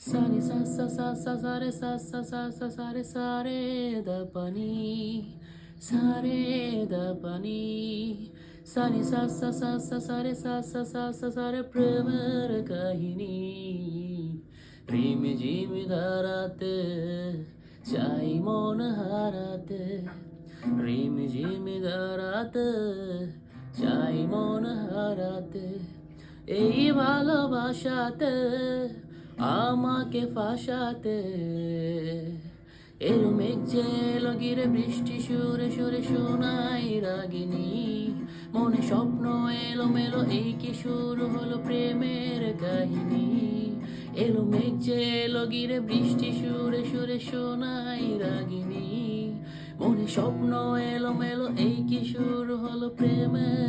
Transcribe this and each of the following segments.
sa ni sa sa sa sa sa re sa sa sa sa sa re sa re da pa ni sa re da pa ni sa sa sa sa sa sa sa sa sa sa sa re প্রেমের কাহিনী রিমি ঝিমি ধারাতে চাই মন হারাতে রিমি ঝিমি ধারাতে চাই মন হারাতে এই ভালোবাসাতে আমাকে ফাঁসাতে। এলো মেঘ যে এলো গিরে বৃষ্টি সুরে সুরে শোনাই রাগিনী। মনে স্বপ্ন এলো মেলো এই কি শুরু হলো প্রেমের কাহিনী? এলো মেঘ যে এলো গিরে বৃষ্টি সুরে সুরে শোনাই রাগিনী। মনে স্বপ্ন এলো মেলো এই কি শুরু হলো প্রেমের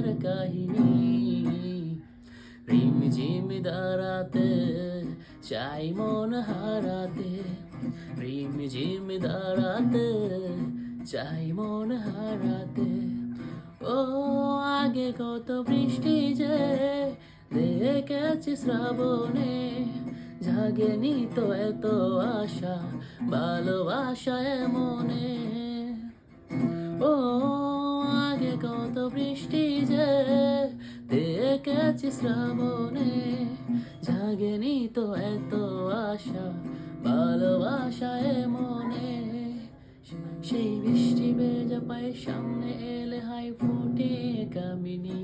রিম ঝিম দাঁড়াতে চাই মন হারাতে রিম ঝিম দাঁড়াতে চাই মন হারাতে। ও আগে কত বৃষ্টি যে দেখেছি শ্রাবণে, জাগেনি তো এত আশা ভালোবাসায় মনে ও আগে কত বৃষ্টি যে দেখেছি শ্রাবণে, জাগেনি তো এত আশা ভালোবাসায় মনে। সেই বৃষ্টি বেজা পায়ে সামনে এলে হাই ফুটে কামিনী